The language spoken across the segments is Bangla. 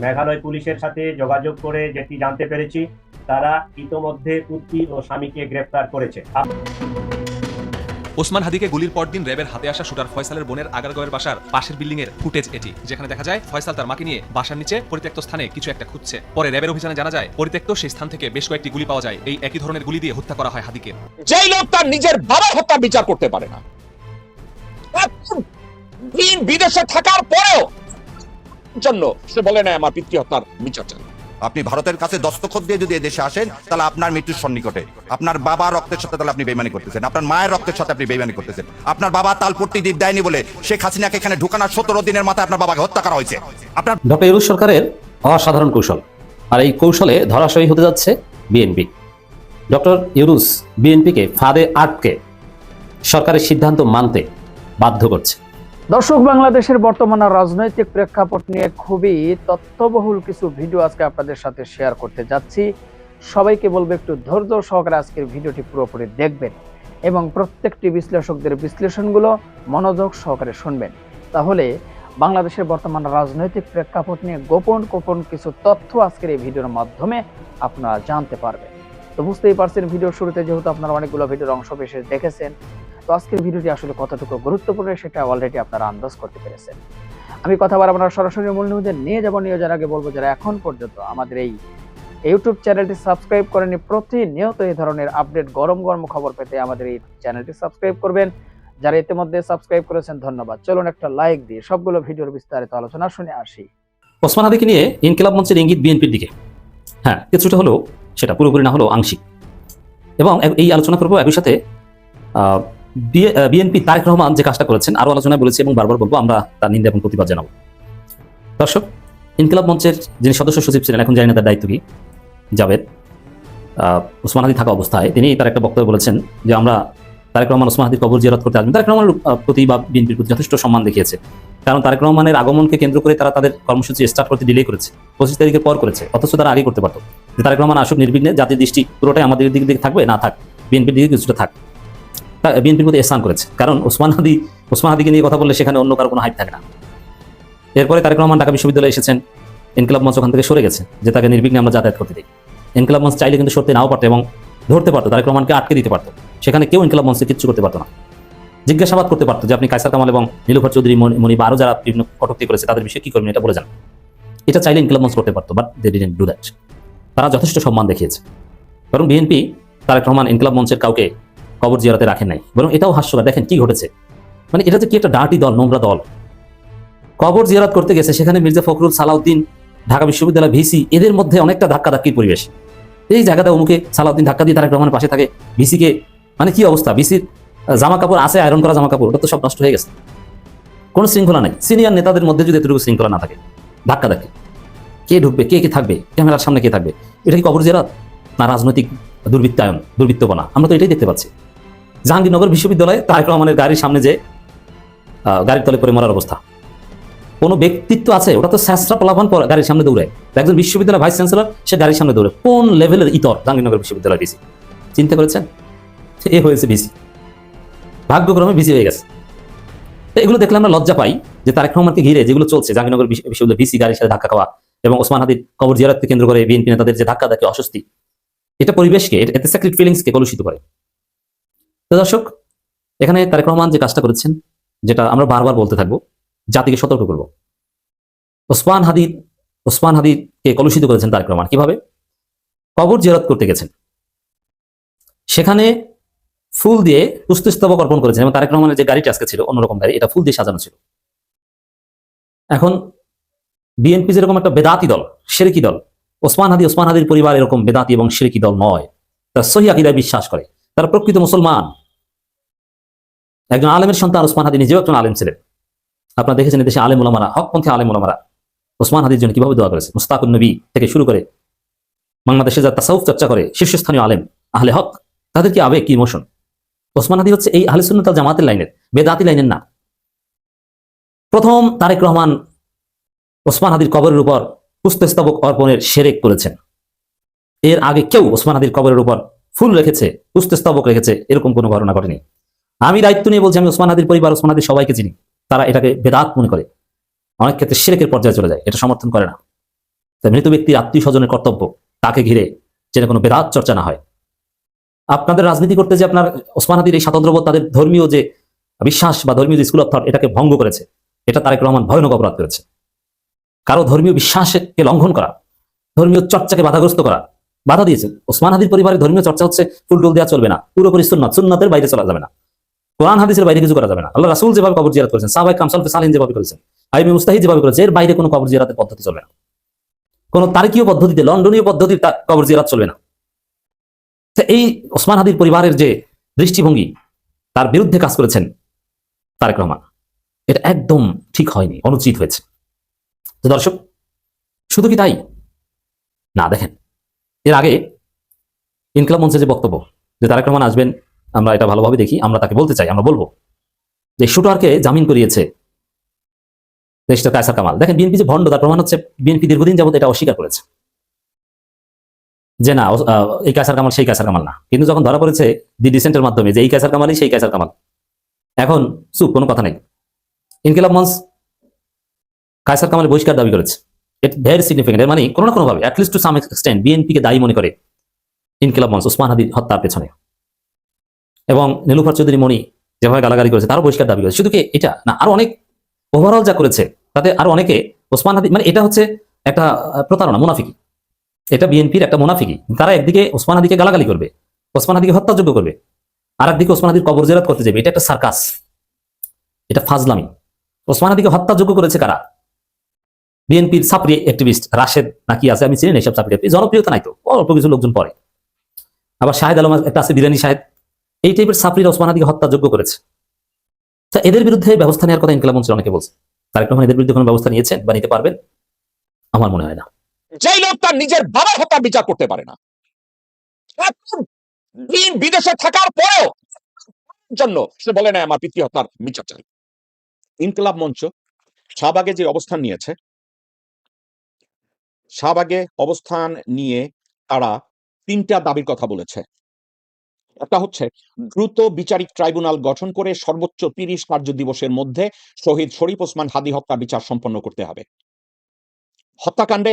মেঘালয় পুলিশের সাথে যোগাযোগ করে যেটি জানতে পেরেছি তারা ইতোমধ্যে পুত্রী ও স্বামীকে গ্রেফতার করেছে। ওসমান হাদিকে গুলির পর দিন র্যাবের হাতে আসা শুটার ফয়সালের বোনের আগারগাঁওয়ের বাসার পাশের বিল্ডিং এর ফুটেজ এটি যেখানে দেখা যায় ফয়সাল তার মাকে নিয়ে বাসার নিচে পরিত্যক্ত স্থানে কিছু একটা খুঁজছে। পরে র্যাবের অভিযানে জানা যায় পরিত্যক্ত সেই স্থান থেকে বেশ কয়েকটি গুলি পাওয়া যায়। এই একই ধরনের গুলি দিয়ে হত্যা করা হয় হাদিকে। যেই লোক তার নিজের বাবার হত্যা বিচার করতে পারে না বিদেশে থাকার পরেও জন্য সে বলে না আমার পিতৃ হত্যার বিচার চাই আপনি ভারতের কাছে দস্তখত দিয়ে যদি এদেশে আসেন তাহলে আপনার মৃত্যুর সন্নিকটে। আপনার বাবা রক্তের সাথে তাহলে আপনি বেমানি করতেছেন। আপনার মায়ের রক্তের সাথে আপনি বেমানি করতেছেন। আপনার বাবা তালপট্টি দ্বীপ দেয়নি বলে শেখ হাসিনাকে এখানে ঢুকানোর সতেরো দিনের মাথায় আপনার বাবাকে হত্যা করা হয়েছে। আপনার ডক্টর ইউরুস সরকারের অসাধারণ কৌশল। আর এই কৌশলে ধরাশয়ী হতে যাচ্ছে বিএনপি। ডক্টর ইউরুস বিএনপিকে ফাঁদে আটকে সরকারের সিদ্ধান্ত মানতে বাধ্য করছে। দর্শক, বাংলাদেশের বর্তমান রাজনৈতিক প্রেক্ষাপট নিয়ে খুবই তথ্যবহুল কিছু ভিডিও আজকে আপনাদের সাথে শেয়ার করতে যাচ্ছি। সবাইকে বলব, একটু ধৈর্য সহকারে আজকের ভিডিওটি পুরোপুরি দেখবেন এবং প্রত্যেকটি বিশ্লেষকদের বিশ্লেষণগুলো মনোযোগ সহকারে শুনবেন। তাহলে বাংলাদেশের বর্তমান রাজনৈতিক প্রেক্ষাপট নিয়ে গোপন গোপন কিছু তথ্য আজকের এই ভিডিওর মাধ্যমে আপনারা জানতে পারবেন। তো বুঝতেই পারছেন, ভিডিওর শুরুতে যেহেতু আপনারা অনেকগুলো ভিডিওর অংশ বিশেষ দেখেছেন তো আজকের ভিডিওটি আসলে কতটুকু গুরুত্বপূর্ণ সেটা অলরেডি আপনারা আন্দাজ করতে পেরেছেন। আমি কথা বলা আপনার সরাসরি মূল নিউজে নিয়ে যাব। নিয়ে যাওয়ার আগে বলব, যারা এখন পর্যন্ত আমাদের এই ইউটিউব চ্যানেলটি সাবস্ক্রাইব করেনি প্রতিনিয়ত এই ধরনের আপডেট গরম গরম খবর পেতে আমাদের এই চ্যানেলটি সাবস্ক্রাইব করবেন। যারা ইতিমধ্যে সাবস্ক্রাইব করেছেন, ধন্যবাদ। চলুন একটা লাইক দিয়ে সবগুলো ভিডিওর বিস্তারিত আলোচনা শুনে আসি। ওসমান হাদিকে নিয়ে ইনকিলাব মঞ্চের ইঙ্গিত বিএনপির দিকে। হ্যাঁ কিছুটা হলেও সেটা পুরোপুরি না হলেও আংশিক। এবং এই আলোচনা করব একই সাথে বিএনপি তারেক রহমান যে কাজটা করেছেন আরও আলোচনায় বলেছি এবং বারবার বলব, আমরা তার নিন্দা এবং প্রতিবাদ জানাব। দর্শক, ইনকিলাব মঞ্চের যিনি সদস্য সচিব ছিলেন, এখন জানি না তার দায়িত্ব কি, জাভেদ ওসমান হাদি থাকা অবস্থায় তিনি তার একটা বক্তব্য বলেছেন যে আমরা তারেক রহমান, ওসমান হাদির কবর জিয়ারত করতে আসবেন। তারেক রহমানের প্রতি বা বিএনপির প্রতি যথেষ্ট সম্মান দেখিয়েছে। কারণ তারেক রহমানের আগমনকে কেন্দ্র করে তারা তাদের কর্মসূচি স্টার্ট করতে ডিলে করেছে, পঁচিশ তারিখের পর করেছে, অথচ তারা আগে করতে পারতো। যে তারেক রহমান আসুক নির্বিঘ্নে, জাতির দৃষ্টি পুরোটাই আমাদের দিক দিকে থাকবে, না থাক বিএনপির দিকে কিছুটা থাক। বিএনপির প্রতি স্থান করেছে। কারণ ওসমান হাদি, ওসমান হাদিকে নিয়ে কথা বললে সেখানে অন্য কারও কোনো হাইট থাকে না। এরপরে তারেক রহমান ঢাকা বিশ্ববিদ্যালয়ে এসেছেন ইনকলাব মঞ্চ ওখান থেকে সরে গেছে, যে তাকে নির্বিঘ্নে আমরা যাতায়াত করতে দিই ইনকলাব মঞ্চ চাইলে কিন্তু সরতে নাও পারতো এবং ধরতে পারতো, তারেক রহমানকে আটকে দিতে পারতো। সেখানে কেউ ইনকলাব মঞ্চে কিচ্ছু করতে পারতো না। জিজ্ঞাসাবাদ করতে পারতো যে আপনি কাইসার কামাল এবং নীলুফার চৌধুরী, মনি বা আরও যারা বিভিন্ন কটুক্তি করেছে, তাদের বিষয়ে কি করবেন এটা বলে যান। এটা চাইলে ইনকলাব মঞ্চ করতে পারতো but they didn't do that তারা যথেষ্ট সম্মান দেখিয়েছে। কারণ বিএনপি, তারেক রহমান ইনকলাব মঞ্চের কাউকে কবর জিয়ারতে রাখেন নাই। বরং এটাও হাস্যকর। দেখেন কি ঘটেছে। মানে এটা যে কি একটা ডার্টি দল, নোংরা দল। কবর জিয়ারত করতে গেছে, সেখানে মির্জা ফখরুল সালাউদ্দিন, ঢাকা বিশ্ববিদ্যালয় ভিসি, এদের মধ্যে অনেকটা ধাক্কা ধাক্কির পরিবেশ। এই জায়গাটা অমুকে সালাউদ্দিন ধাক্কা দিয়ে তারেক রহমানের পাশে থাকে। ভিসিকে মানে কি অবস্থা? ভিসির জামা কাপড় আছে আয়রন করা জামা কাপড়, ওটা তো সব নষ্ট হয়ে গেছে। কোনো শৃঙ্খলা নাই। সিনিয়র নেতাদের মধ্যে যদি এতটুকু শৃঙ্খলা না থাকে ধাক্কা ধাক্কি কে ঢুকবে? কে কে থাকবে? ক্যামেরার সামনে কে থাকবে? এটা কি কবর জিয়ারত? না রাজনৈতিক দুর্বৃত্তায়ন, দুর্বৃত্তপনা। আমরা তো এটাই দেখতে পাচ্ছি। জাহাঙ্গীরনগর বিশ্ববিদ্যালয়ে তারেক রহমানের গাড়ির সামনে যে গাড়ির তলে পড়ে মরার অবস্থা। কোনো ব্যক্তিত্ব আছে? ওটা তো স্যাঁচরা পলাফান পর গাড়ির সামনে দৌড়ায়। একজন বিশ্ববিদ্যালয় ভাইস চ্যান্সেলর, সে গাড়ির সামনে দৌড়ে কোন লেভেলের ইতর জাহাঙ্গীরনগর বিশ্ববিদ্যালয় ভিসি? চিন্তা করেছেন এ হয়েছে ভিসি। ভাগ্যক্রমে ভিসি হয়ে গেছে। এগুলো দেখলে আমরা লজ্জা পাই যে তারেক রহমানকে ঘিরে যেগুলো চলছে, জাহাঙ্গীরনগর বিশ্ব- বিশ্ববিদ্যালয় ভিসি গাড়ির সাথে ধাক্কা খাওয়া এবং ওসমান হাদির কবর জিয়ারতকে কেন্দ্র করে বিএনপি নেতাদের যে ধাক্কা ধাক্কি অস্বস্তি, এটা পরিবেশকে এতে সেক্রেট ফিলিংসকে কলুষিত করে। তো দর্শক, এখানে তারেক রহমান যে কাজটা করেছেন, যেটা আমরা বারবার বলতে থাকব, জাতিকে সতর্ক করব। ওসমান হাদিদ ওসমান হাদিদকে কলুষিত করেছেন তারেক রহমান। কীভাবে? কবর জিয়ারত করতে গেছেন। সেখানে ফুল দিয়ে পুস্তস্তবক অর্পণ করেছেন এবং তারেক রহমানের যে গাড়িটা আজকে ছিল, অন্যরকম গাড়ি, এটা ফুল দিয়ে সাজানো ছিল। এখন বিএনপি যেরকম একটা বেদাতি দল, সেরেকি দল, ওসমান হাদি, ওসমান হাদির পরিবার এরকম বেদাতি এবং সেরেকি দল নয়। তারা সহি আকিদায় বিশ্বাস করে। তারা প্রকৃত মুসলমান। একজন আলেমের সন্তান ওসমান হাদি নিজেও একজন আলেম ছিলেন। আপনারা দেখেছেন দেশে আলেম ওলামারা হকপন্থী আলেম ওলামারা ওসমান হাদির জন্য কীভাবে দোয়া করেছে? মুস্তাকুন নবী থেকে শুরু করে বাংলাদেশে যারা তাসাউফ চর্চা করে শীর্ষস্থানীয় আলেম, আহলে হক, তাদের কি আবেগ, কি ইমোশন ওসমান হাদি হচ্ছে এই আহলে সুন্নাত ওয়াল জামাতের লাইনের, বেদাতি লাইনের না। প্রথম তারেক রহমান ওসমান হাদির কবরের উপর পুস্তস্তবক অর্পণের সেরেক করেছেন। এর আগে কেউ ওসমান হাদির কবরের উপর ফুল রেখেছে, পুস্তস্তবক রেখেছে, এরকম কোনো ঘটনা ঘটেনি। আমি দায়িত্ব নিয়ে বলছি, আমি ওসমান হাদির পরিবার, ওসমান হাদির সবাইকে চিনি। তারা এটাকে বেদাত মনে করে। অনেক ক্ষেত্রে সেরেকের পর্যায়ে চলে যায়, এটা সমর্থন করে না। মৃত ব্যক্তির আত্মীয় স্বজনের কর্তব্য, তাকে ঘিরে যেন কোনো বেদাত চর্চা না হয়। আপনাদের রাজনীতি করতে যে আপনার ওসমান হাদির এই স্বাতন্ত্র্যবোধ, তাদের ধর্মীয় যে বিশ্বাস বা ধর্মীয় যে স্কুল অফ থট এটাকে ভঙ্গ করেছে। এটা তারেক রহমান ভয়ানক অপরাধ করেছে। কারও ধর্মীয় বিশ্বাসকে লঙ্ঘন করা, ধর্মীয় চর্চাকে বাধাগ্রস্ত করা, বাধা দিয়েছে। ওসমান হাদির পরিবারের ধর্মীয় চর্চা হচ্ছে, ফুলটুল দেওয়া চলবে না, পুরোপুরি সুন্নাত, সুন্নাতের বাইরে চলা যাবে না। কোরআন, হাদিসের বাইরে কিছু করা যাবে না। আল্লাহ রাসুল যেভাবে কবর জিয়ারত করেছেন সাহাবাই কামসালফে সালিন যেভাবে করেছেন আইমি মুস্তাহিদ যেভাবে করেছে এর বাইরে কোনো কবর জিয়ারাতের পদ্ধতি চলবে না। কোনো তারকীয় পদ্ধতিতে, লন্ডনীয় পদ্ধতির কবর জিয়ারাত চলবে না। এই ওসমান হাদির পরিবারের যে দৃষ্টিভঙ্গি, তার বিরুদ্ধে কাজ করেছেন তারেক রহমান। এটা একদম ঠিক হয়নি, অনুচিত হয়েছে। দর্শক, শুধু কি তাই? না, দেখেন। এর আগে ইনকলাব মঞ্চে যে বক্তব্য, যে তারেক রহমান আসবেন আমরা এটা ভালোভাবে দেখি, আমরা তাকে বলতে চাই, আমরা বলব। যে শুটারকে জামিন করিয়েছে। দেশটা কায়সার কামাল। দেখেন, বিএনপি যে ভণ্ড, তার প্রমাণ হচ্ছে বিএনপি দীর্ঘদিন যাবত এটা অস্বীকার করেছে। যে না এই কায়সার কামাল সেই কায়সার কামাল না। কিন্তু যখন ধরা পড়েছে দি ডিসেন্টের মাধ্যমে যে এই কায়সার কামালই সেই কায়সার কামাল। এখন, চুপ, কোনো কথা নেই। ইনকিলাব মঞ্চ কায়সার কামালের বহিষ্কার দাবি করেছে। ইট ভেরি সিগনিফিকেন্ট এর মানে কোনো না কোনোভাবে অ্যাটলিস্ট টু সাম এক্সটেন্ট বিএনপিকে দায়ী মনে করে ইনকিলাব মঞ্চ ওসমান হাদির হত্যার পেছনে। এবং নীলুফার চৌধুরী মণি যেভাবে গালাগালি করেছে, তারও বহিষ্কার দাবি করেছে। শুধু কি এটা? না, আরও অনেক ওভারঅল যা করেছে, তাতে আরও অনেকে ওসমান হাদি মানে এটা হচ্ছে একটা প্রতারণা, মুনাফিকি। এটা বিএনপির একটা মুনাফিকি। তারা একদিকে ওসমান হাদিকে গালাগালি করবে, ওসমান হাদিকে হত্যাযোগ্য করবে, আর একদিকে ওসমান হাদির কবর জেরাত করতে যাবে। এটা একটা সার্কাস। এটা ফাজলামি। ওসমান হাদিকে হত্যাযোগ্য করেছে কারা? বিএনপির সাপরি অ্যাক্টিভিস্ট রাশেদ নাকি আছে? আমি চিনি না এইসব সাপরি। জনপ্রিয়তা নাই তো, অল্প কিছু লোকজন পড়ে। আবার শাহেদ আলম একটা আছে, বিরিয়ানি শাহেদ। এই টাইপের সাপরিরা ওসমান হাদিকে হত্যাযোগ্য করেছে। তা এদের বিরুদ্ধে ব্যবস্থা নেওয়ার কথা ইনকলাব মঞ্চের অনেকে বলছে তারেক রহমান এদের বিরুদ্ধে কোনো ব্যবস্থা নিয়েছেন বা নিতে পারবেন? আমার মনে হয় না। যেই লোক তার নিজের বাবার হত্যা বিচার করতে পারে না। বিদেশে থাকার পরেও জন্য সে বলে না আমার পিতৃ হত্যার বিচার চাই। ইনকলাব মঞ্চ শাহবাগে যে অবস্থান নিয়েছে, শাহবাগে অবস্থান নিয়ে তারা তিনটা দাবির কথা বলেছে। একটা হচ্ছে দ্রুত বিচারিক ট্রাইব্যুনাল গঠন করে সর্বোচ্চ তিরিশ কার্য দিবসের মধ্যে শহীদ শরীফ ওসমান হাদি হত্যা বিচার সম্পন্ন করতে হবে। হত্যাকাণ্ডে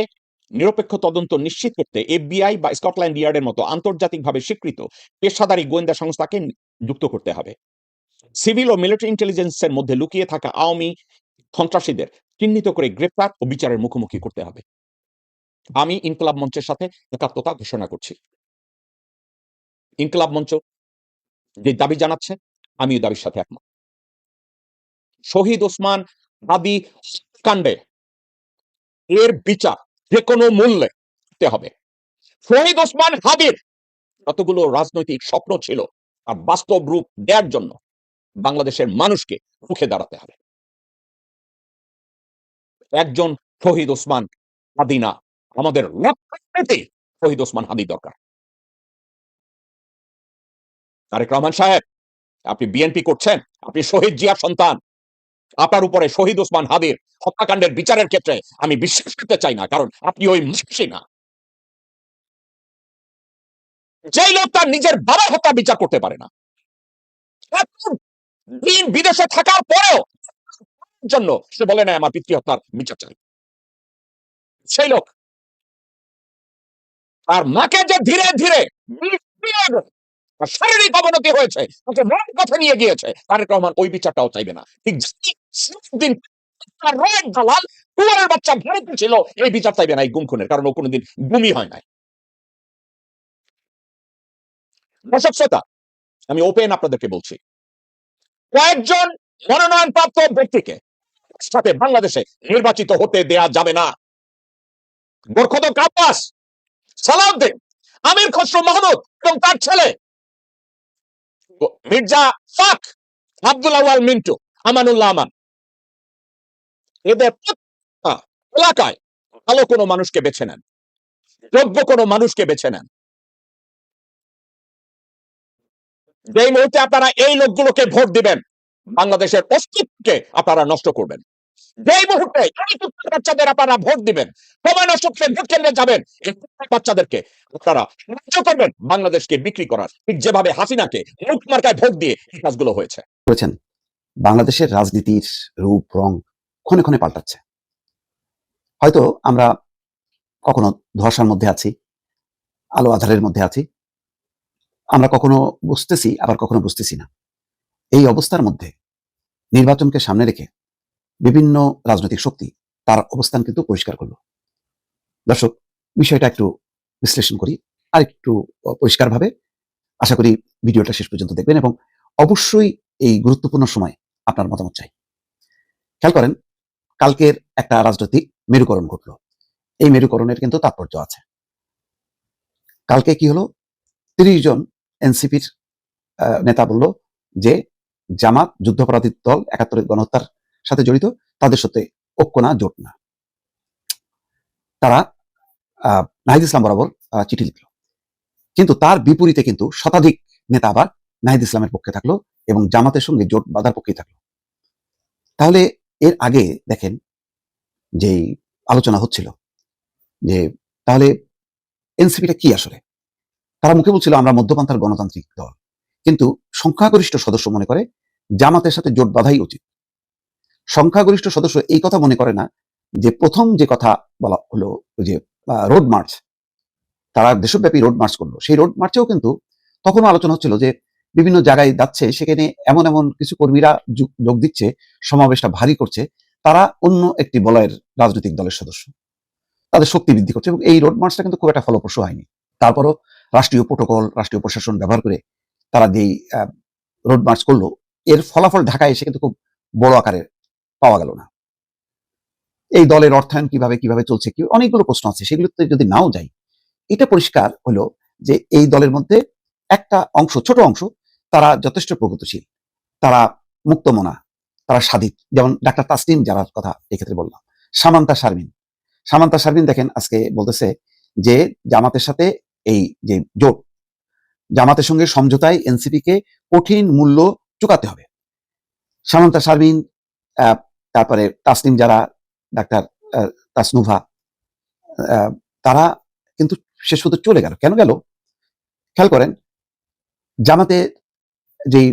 নিরপেক্ষ তদন্ত নিশ্চিত করতে এফবিআই বা স্কটল্যান্ড ইয়ার্ডের মতো আন্তর্জাতিকভাবে স্বীকৃত পেশাদারী গোয়েন্দা সংস্থাকে যুক্ত করতে হবে। সিভিল ও মিলিটারি ইন্টেলিজেন্সের মধ্যে লুকিয়ে থাকা আওয়ামী সন্ত্রাসীদের চিহ্নিত করে গ্রেপ্তার ও বিচারের মুখোমুখি করতে হবে। আমি ইনকলাব মঞ্চের সাথে একাত্মতা ঘোষণা করছি। ইনকলাব মঞ্চ যে দাবি জানাচ্ছে, আমিও দাবির সাথে একমত। শহীদ ওসমান আদি কাণ্ডে এর বিচার যে কোনো মূল্যে করতে হবে। শহীদ ওসমান হাদির কতগুলো রাজনৈতিক স্বপ্ন ছিল আর বাস্তব রূপ দেওয়ার জন্য বাংলাদেশের মানুষকে রুখে দাঁড়াতে হবে। একজন শহীদ ওসমান হাদি না, আমাদের রক্তে শহীদ ওসমান হাদি দরকার। তারেক রহমান সাহেব, আপনি বিএনপি করছেন, আপনি শহীদ জিয়ার সন্তান। আপনার উপরে শহীদ ওসমান হাদির হত্যাকাণ্ডের বিচারের ক্ষেত্রে আমি বিশ্বাস করতে চাই না, কারণ আপনি ওই মানুষই না। যেই লোক তার নিজের বাবার হত্যা বিচার করতে পারে না। দিন বিদেশে থাকার পরেও জন্য সে বলে না আমার পিতৃ হত্যার বিচার চাই। সেই লোক। আর মাকে যে ধীরে ধীরে শারীরিক অবনতি হয়েছে মন কথা নিয়ে গিয়েছে তারেক রহমান ওই বিচারটাও চাইবে না। ঠিক দিন কুয়ারের বাচ্চা ছিল, এই বিচার চাইবে না এই গুম কারণ ও কোনোদিন গুমই হয় নাই। আমি ওপেন আপনাদেরকে বলছি। কয়েকজন মনোনয়নপ্রাপ্ত ব্যক্তিকে সাথে বাংলাদেশে নির্বাচিত হতে দেয়া যাবে না। গোরখদ আব্বাস সালাউদ্দিন, আমির খসরু মাহমুদ এবং তার ছেলে মির্জা, ফাক! আব্দুল আওয়াল মিন্টু, আমানুল্লাহ আমান। এদের এলাকায় ভালো কোনো মানুষকে বেছে নেন। যোগ্য কোনো মানুষকে বেছে নেন। যেই মুহূর্তে আপনারা এই লোকগুলোকে ভোট দিবেন, বাংলাদেশের অস্তিত্বকে আপনারা নষ্ট করবেন। যেই মুহূর্তে বাচ্চাদের আপনারা ভোট দিবেন। নষ্ট করে ভোট কেন্দ্রে যাবেন। বাচ্চাদেরকে আপনারা সাহায্য করবেন বাংলাদেশকে বিক্রি করার। ঠিক যেভাবে হাসিনাকে মুখ মার্কায় ভোট দিয়ে এই কাজগুলো হয়েছে। করেছেন। বাংলাদেশের রাজনীতির রূপ, রং ক্ষণে ক্ষণে পাল্টাচ্ছে। হয়তো আমরা কখনো ধোয়াশার মধ্যে আছি, আলো আধারের মধ্যে আছি। আমরা কখনো বুঝতেছি, আবার কখনো বুঝতেছি না। এই অবস্থার মধ্যে নির্বাচনকে সামনে রেখে বিভিন্ন রাজনৈতিক শক্তি তার অবস্থান কিন্তু পরিষ্কার করল। দর্শক, বিষয়টা একটু বিশ্লেষণ করি আর একটু পরিষ্কারভাবে। আশা করি ভিডিওটা শেষ পর্যন্ত দেখবেন এবং অবশ্যই এই গুরুত্বপূর্ণ সময় আপনার মতামত চাই। খেয়াল করেন, কালকের একটা রাজনৈতিক মেরুকরণ ঘটলো। এই মেরুকরণের কিন্তু তাৎপর্য আছে। কালকে কি হলো? তিরিশ জন এনসিপির নেতা বলল যে, জামাত, যুদ্ধাপরাধী দল, একাত্তরের গণহত্যার সাথে জড়িত, তাদের সাথে ঐক্য না জোট না। তারা নাহিদ ইসলাম বরাবর চিঠি লিখলো। কিন্তু তার বিপরীতে কিন্তু শতাধিক নেতা আবার নাহিদ ইসলামের পক্ষে থাকল এবং জামাতের সঙ্গে জোট বাঁধার পক্ষেই থাকল। তাহলে এর আগে দেখেন যে আলোচনা হচ্ছিল যে তাহলে এনসিপিটা কি আসলে? তারা মুখে বলছিল, আমরা মধ্যপন্থার গণতান্ত্রিক দল। কিন্তু সংখ্যাগরিষ্ঠ সদস্য মনে করে, জামাতের সাথে জোট বাঁধাই উচিত। সংখ্যাগরিষ্ঠ সদস্য এই কথা মনে করে না যে প্রথম যে কথা বলা হলো যে রোড মার্চ তারা দেশব্যাপী রোড মার্চ করল। সেই রোড মার্চেও কিন্তু তখনও আলোচনা হচ্ছিল যে বিভিন্ন জায়গায় যাচ্ছে, সেখানে এমন এমন কিছু কর্মীরা যোগ দিচ্ছে, সমাবেশটা ভারী করছে, তারা অন্য একটি বলয়ের রাজনৈতিক দলের সদস্য। তাদের শক্তি বৃদ্ধি করছে এবং এই রোড মার্চটা কিন্তু খুব একটা ফলপ্রসূ হয়নি। তারপরও রাষ্ট্রীয় প্রোটোকল রাষ্ট্রীয় প্রশাসন ব্যবহার করে তারা যেই রোড মার্চ করল, এর ফলাফল ঢাকায় এসে কিন্তু খুব বড় আকারে পাওয়া গেল না। এই দলের অর্থায়ন কীভাবে কীভাবে চলছে, কি অনেকগুলো প্রশ্ন আছে, সেগুলোতে যদি নাও যাই, এটা পরিষ্কার হলো যে এই দলের মধ্যে একটা অংশ, ছোট অংশ, তারা যথেষ্ট প্রগতিশীল, তারা মুক্তমনা, তারা স্বাধীন যেমন ডাক্তার তাসলিম যারার কথা এক্ষেত্রে বললাম। সামান্তা শারমিন। সামান্তা শারমিন দেখেন আজকে বলতেছে যে জামাতের সাথে এই যে জোট, জামাতের সঙ্গে সমঝোতায় এনসিপি কে কঠিন মূল্য চুকাতে হবে। সামান্তা শারমিন তারপরে তাসলিম যারা, ডাক্তার তাসনুভা তারা কিন্তু শেষ পর্যন্ত চলে গেল। কেন গেল? খেয়াল করেন, জামাতে যেই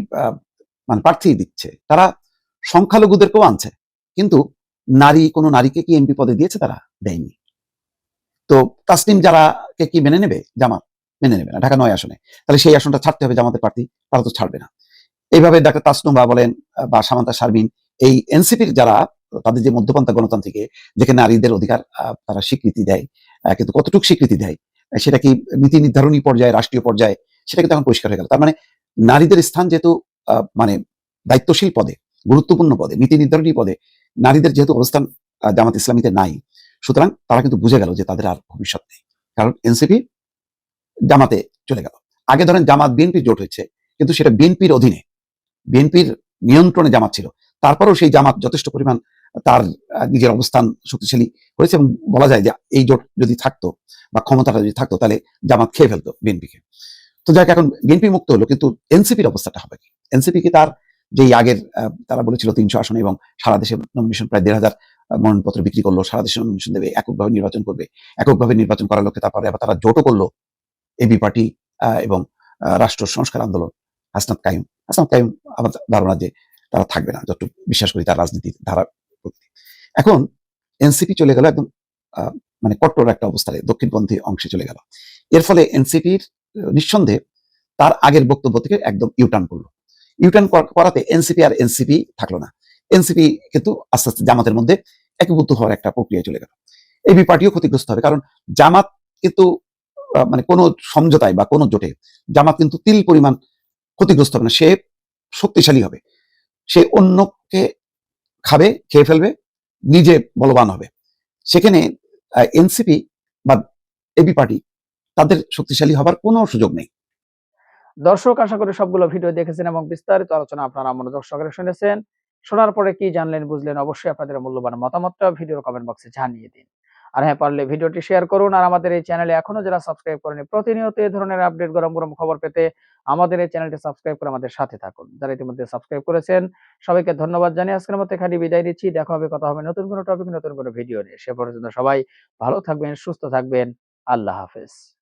মানে প্রার্থী দিচ্ছে, তারা সংখ্যালঘুদেরকেও আনছে, কিন্তু নারী, কোনো নারীকে কি এমপি পদে দিয়েছে তারা দেয়নি। তো তাসলিম যারা কে কি মেনে নেবে? জামাত মেনে নেবে না, ঢাকা নয় আসনে। তাহলে সেই আসনটা ছাড়তে হবে জামাতের প্রার্থী, তারা তো ছাড়বে না। এইভাবে ডাক্তার তাসনুবা বলেন বা সামান্তা শারমিন এই এনসিপির যারা, তাদের যে মধ্যপন্থা গণতান্ত্রিকে যেখানে নারীদের অধিকার তারা স্বীকৃতি দেয় কিন্তু কতটুকু স্বীকৃতি দেয় সেটা কি নীতি নির্ধারণী পর্যায়ে, রাষ্ট্রীয় পর্যায়ে, সেটা কিন্তু এখন পরিষ্কার হয়ে গেল। তার মানে নারীদের স্থান যেহেতু মানে দায়িত্বশীল পদে, গুরুত্বপূর্ণ পদে, নীতি নির্ধারণী পদে, নারীদের যেহেতু অবস্থান জামাত ইসলামীতে নাই, সুতরাং তারা কিন্তু বুঝে গেল যে তাদের আর ভবিষ্যৎ নেই। কারণ এনসিপি জামাতে চলে গেল। আগে ধরেন জামাত বিএনপি জোট হয়েছে, কিন্তু সেটা বিএনপির অধীনে, বিএনপির নিয়ন্ত্রণে জামাত ছিল। তারপরেও সেই জামাত যথেষ্ট পরিমাণ তার নিজের অবস্থান শক্তিশালী করেছে এবং বলা যায় যে এই জোট যদি থাকতো বা ক্ষমতাটা যদি থাকতো, তাহলে জামাত খেয়ে ফেলতো বিএনপিকে। তো যাক, এখন বিএনপি মুক্ত হলো, কিন্তু এনসিপির অবস্থাটা হবে কি? এনসিপি কি তার যেই আগের তারা বলেছিল তিনশো আসনে এবং সারা দেশে নমিনেশন প্রায় দেড় হাজার মনোনয়নপত্র বিক্রি করল, সারা দেশে নমিনেশন দেবে, এককভাবে নির্বাচন করবে, এককভাবে নির্বাচন করার লক্ষ্যে তারপরে আবার তারা জোটও করল, এবি পার্টি এবং রাষ্ট্র সংস্কার আন্দোলন, হাসনাত কাইম। হাসনাত কাইম আমার ধারণা যে তারা থাকবে না, যতটুকু বিশ্বাস করি তার রাজনীতির ধারা এখন এনসিপি চলে গেল একদম মানে কট্টর একটা অবস্থায়, দক্ষিণপন্থী অংশে চলে গেল। এর ফলে এনসিপির নিঃসন্দেহে তার আগের বক্তব্য থেকে একদম ইউটার্ন করল। ইউটার্ন করাতে এনসিপি আর এনসিপি থাকল না। এনসিপি কিন্তু আস্তে আস্তে জামাতের মধ্যে একীভূত হওয়ার একটা প্রক্রিয়া চলে গেল। এবি পার্টিও ক্ষতিগ্রস্ত হবে, কারণ জামাত কিন্তু মানে কোনো সমঝোতায় বা কোনো জোটে জামাত কিন্তু তিল পরিমাণ ক্ষতিগ্রস্ত হবে না, সে শক্তিশালী হবে। সে অন্যকে খাবে, খেয়ে ফেলবে, নিজে বলবান হবে। সেখানে এনসিপি বা এবি পার্টি তাদের শক্তিশালী হবার কোনো সুযোগ নেই। দর্শক, আশা করি সবগুলো ভিডিও দেখেছেন এবং বিস্তারিত আলোচনা আপনারা মনোযোগ সহকারে শুনেছেন। শোনার পরে কি জানলেন, বুঝলেন, অবশ্যই আপনাদের মূল্যবান মতামতটা ভিডিওর কমেন্ট বক্সে জানিয়ে দিন। আর হ্যাঁ পারলে ভিডিওটি শেয়ার করুন আর আমাদের এই চ্যানেলে এখনও যারা সাবস্ক্রাইব করেনি, প্রতিনিয়ত এই ধরনের আপডেট গরম গরম খবর পেতে আমাদের এই চ্যানেলটি সাবস্ক্রাইব করে আমাদের সাথে থাকুন। যারা ইতিমধ্যে সাবস্ক্রাইব করেছেন, সবাইকে ধন্যবাদ জানিয়ে আজকের মতো এখানে বিদায় দিচ্ছি দেখা হবে, কথা হবে নতুন কোনো টপিক নতুন কোনো ভিডিও নিয়ে। সে পর্যন্ত সবাই ভালো থাকবেন, সুস্থ থাকবেন। আল্লাহ হাফেজ।